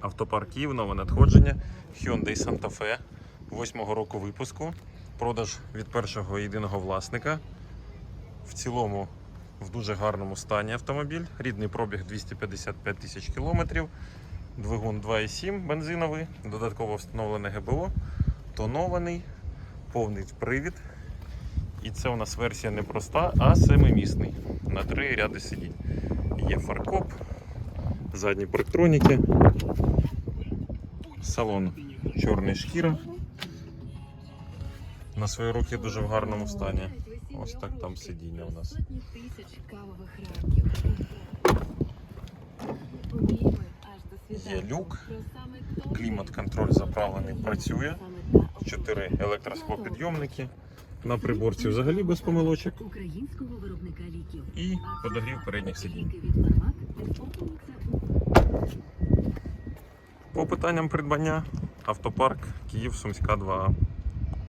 Автопарк Київ, нове надходження. Hyundai Santa Fe 8-го року випуску. Продаж від першого єдиного власника. В цілому в дуже гарному стані автомобіль. Рідний пробіг 255 тисяч кілометрів. Двигун 2,7 бензиновий, додатково встановлене ГБО, тонований, повний привід. І це у нас версія не проста, а семимісний на три ряди сидінь. Є фаркоп, задні парктроніки, салон чорний шкіра. На свої руки дуже в гарному стані. Ось так там сидіння у нас. Є люк, клімат-контроль заправлений, працює. Чотири електросклопідйомники на приборці взагалі без помилочок. І подогрів передніх сидінь. Ліки від Фармак виконуються у По питанням придбання автопарк Київ Сумська 2А.